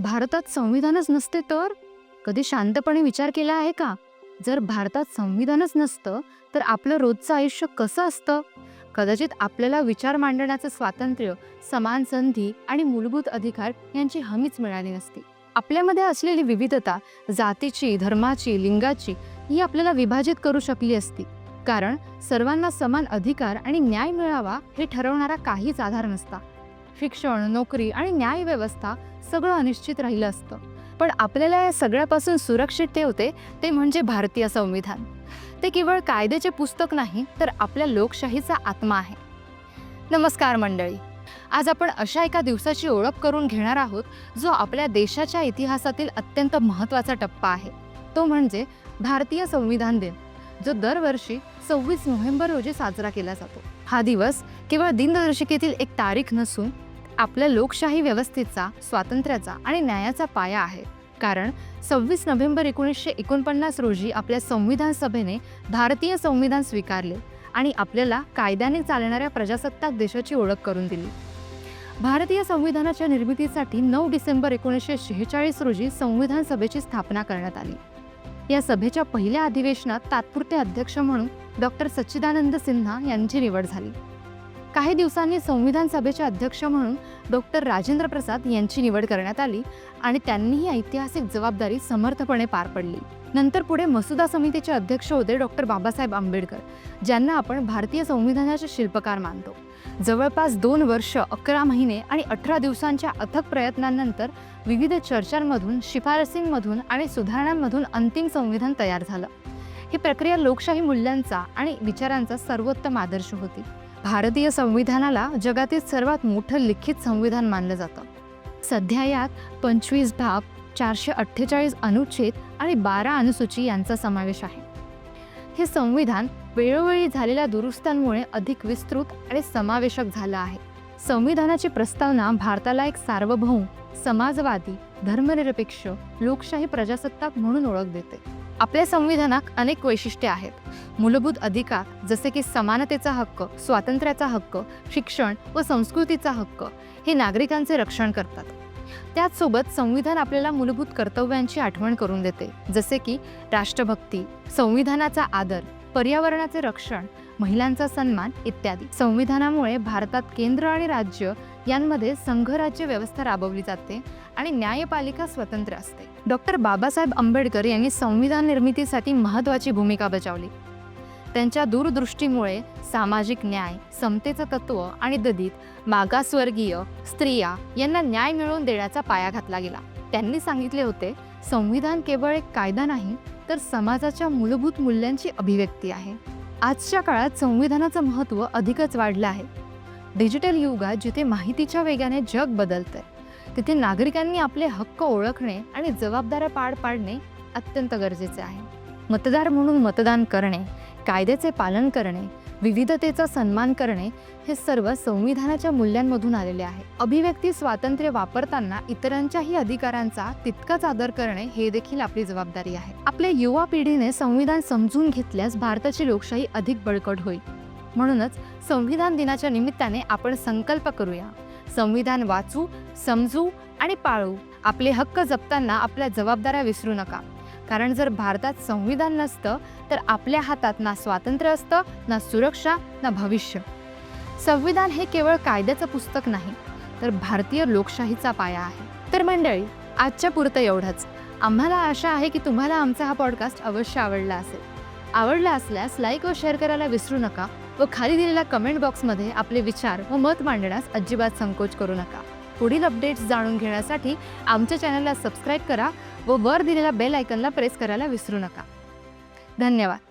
भारतात संविधानच नसते तर? कधी शांतपणे विचार केला आहे का? जर भारतात संविधानच नसतं तर आपलं रोजचं आयुष्य कसं असतं? कदाचित आपल्याला विचार मांडण्याचं स्वातंत्र्य समान संधी आणि मूलभूत अधिकार यांची हमीच मिळाली नसती. आपल्यामध्ये असलेली विविधता जातीची धर्माची लिंगाची ही आपल्याला विभाजित करू शकली असती. कारण सर्वांना समान अधिकार आणि न्याय मिळावा हे ठरवणारा काहीच आधार नसता. शिक्षण नोकरी आणि न्याय व्यवस्था सगळं अनिश्चित राहिलं असतं. पण आपल्याला या सगळ्यापासून सुरक्षित ठेवते ते म्हणजे भारतीय संविधान. ते केवळ कायद्याचे पुस्तक नाही तर आपल्या लोकशाहीचा आत्मा आहे. नमस्कार मंडळी. आज आपण अशा एका दिवसाची ओळख करून घेणार आहोत जो आपल्या देशाच्या इतिहासातील अत्यंत महत्त्वाचा टप्पा आहे. तो म्हणजे भारतीय संविधान दिन. जो दरवर्षी सव्वीस नोव्हेंबर रोजी साजरा केला जातो. हा दिवस केवळ दिनदर्शिकेतील एक तारीख नसून आपल्या लोकशाही व्यवस्थेचा स्वातंत्र्याचा आणि न्यायाचा पाया आहे. कारण सव्वीस नोव्हेंबर एकोणीसशे एकोणपन्नास रोजी आपल्या संविधान सभेने भारतीय संविधान स्वीकारले आणि आपल्याला कायद्याने चालणाऱ्या प्रजासत्ताक देशाची ओळख करून दिली. भारतीय संविधानाच्या निर्मितीसाठी नऊ डिसेंबर एकोणीसशे शेहेचाळीस रोजी संविधान सभेची स्थापना करण्यात आली. या सभेच्या पहिल्या अधिवेशनात तात्पुरते अध्यक्ष म्हणून डॉक्टर सच्चिदानंद सिन्हा यांची निवड झाली. काही दिवसांनी संविधान सभेचे अध्यक्ष म्हणून डॉक्टर राजेंद्र प्रसाद यांची निवड करण्यात आली आणि त्यांनी ही ऐतिहासिक जबाबदारी समर्थपणे पार पडली. नंतर पुढे मसुदा समितीचे अध्यक्ष होते डॉक्टर बाबासाहेब आंबेडकर ज्यांना आपण भारतीय संविधानाचे शिल्पकार मानतो. जवळपास दोन वर्ष अकरा महिने आणि अठरा दिवसांच्या अथक प्रयत्नांनंतर विविध चर्चांमधून शिफारसींमधून आणि सुधारणांमधून अंतिम संविधान तयार झालं. ही प्रक्रिया लोकशाही मूल्यांचा आणि विचारांचा सर्वोत्तम आदर्श होती. भारतीय संविधानाला जगातील सर्वात मोठं लिखित संविधान मानलं जातं. सध्या यात पंचवीस भाग चारशे अठ्ठेचाळीस अनुच्छेद आणि बारा अनुसूची यांचा समावेश आहे. हे संविधान वेळोवेळी झालेल्या दुरुस्त्यांमुळे अधिक विस्तृत आणि समावेशक झालं आहे. संविधानाची प्रस्तावना भारताला एक सार्वभौम समाजवादी धर्मनिरपेक्ष लोकशाही प्रजासत्ताक म्हणून ओळख देते. आपल्या संविधानात अनेक वैशिष्ट्ये आहेत. मूलभूत अधिकार जसे की समानतेचा हक्क स्वातंत्र्याचा हक्क शिक्षण व संस्कृतीचा हक्क हे नागरिकांचे रक्षण करतात. त्याचसोबत संविधान आपल्याला मूलभूत कर्तव्यांची आठवण करून देते जसे की राष्ट्रभक्ती संविधानाचा आदर पर्यावरणाचे रक्षण महिलांचा सन्मान इत्यादी. संविधानामुळे भारतात केंद्र आणि राज्य यांमध्ये संघराज्य व्यवस्था राबवली जाते आणि न्यायपालिका स्वतंत्र असते. डॉक्टर बाबासाहेब आंबेडकर यांनी संविधान निर्मितीसाठी महत्त्वाची भूमिका बजावली. त्यांच्या दूरदृष्टीमुळे सामाजिक न्याय समतेचं तत्व आणि दलित मागासवर्गीय स्त्रिया यांना न्याय मिळवून देण्याचा पाया घातला गेला. त्यांनी सांगितले होते संविधान केवळ एक कायदा नाही तर समाजाच्या मूलभूत मूल्यांची अभिव्यक्ती आहे. आजच्या काळात संविधानाचं महत्त्व अधिकच वाढलं आहे. डिजिटल युगात जिथे माहितीच्या वेगाने जग बदलतंय. तिथे नागरिकांनी आपले हक्क ओळखणे आणि जबाबदाऱ्या पार पाडणे अत्यंत गरजेचे आहे. मतदार म्हणून मतदान करणे कायद्याचे पालन करणे विविधतेचा सन्मान करणे हे सर्व संविधानाच्या मूल्यांमधून आलेले आहे. अभिव्यक्ती स्वातंत्र्य वापरताना इतरांच्याही अधिकारांचा तितकाच आदर करणे हे देखील आपली जबाबदारी आहे. आपल्या युवा पिढीने संविधान समजून घेतल्यास भारताची लोकशाही अधिक बळकट होईल. म्हणूनच संविधान दिनाच्या निमित्ताने आपण संकल्प करूया. संविधान वाचू समजू आणि पाळू. आपले हक्क जपताना आपल्या जबाबदाऱ्या विसरू नका. कारण जर भारतात संविधान नसतं तर आपल्या हातात ना स्वातंत्र्य असतं ना सुरक्षा ना भविष्य. संविधान हे केवळ कायद्याचं पुस्तक नाही तर भारतीय लोकशाहीचा पाया आहे. तर मंडळी आजच्या पुरतं एवढंच. आम्हाला आशा आहे की तुम्हाला आमचा हा पॉडकास्ट अवश्य आवडला असेल. आवडला असल्यास लाईक व शेअर करायला विसरू नका. व खाली दिलेल्या कमेंट बॉक्समध्ये आपले विचार व मत मांडण्यास अजिबात संकोच करू नका. पुढील अपडेट्स जाणून घेण्यासाठी आमच्या चॅनलला सबस्क्राईब करा व वर दिलेल्या बेल आयकनला प्रेस करायला विसरू नका. धन्यवाद.